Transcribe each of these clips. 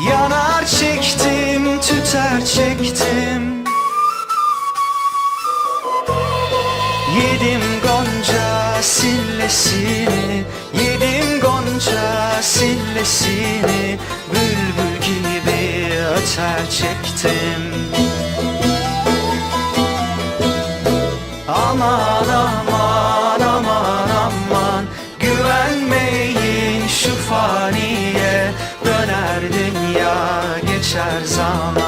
Yanar çektim, tüter çektim. Yedim gonca sillesini Yedim gonca sillesini. Bülbül gibi öter çektim. Aman aman geçer zaman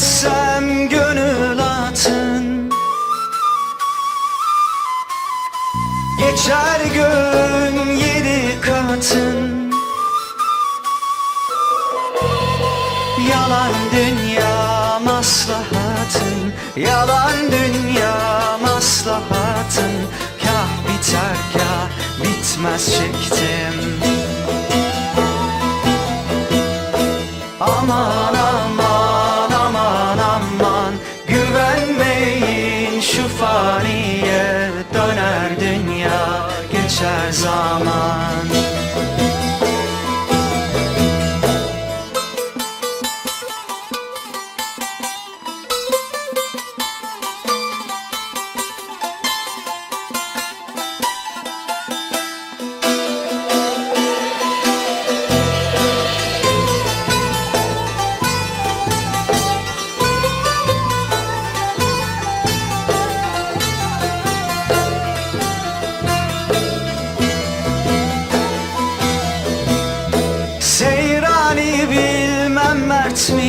etsem gönül atın. Geçer gün yedi katın. Yalan dünya maslahatın. Yalan dünya maslahatın. Kah biter kah bitmez çektim faniye Döner dünya geçer zaman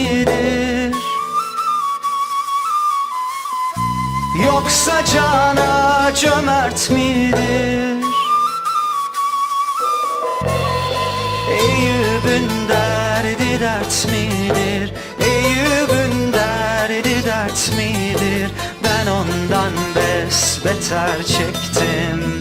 midir Yoksa cana cömert midir? Eyüp'ün derdi dert midir? Eyüp'ün derdi dert midir? Ben ondan bes beter çektim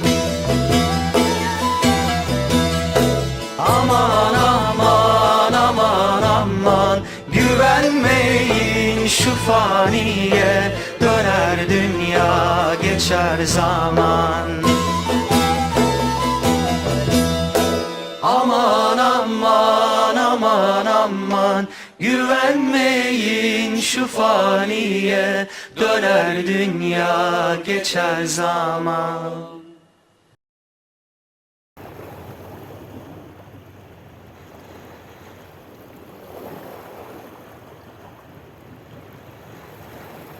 şu faniye Döner dünya geçer zaman. Aman aman aman aman Güvenmeyin şu faniye Döner dünya geçer zaman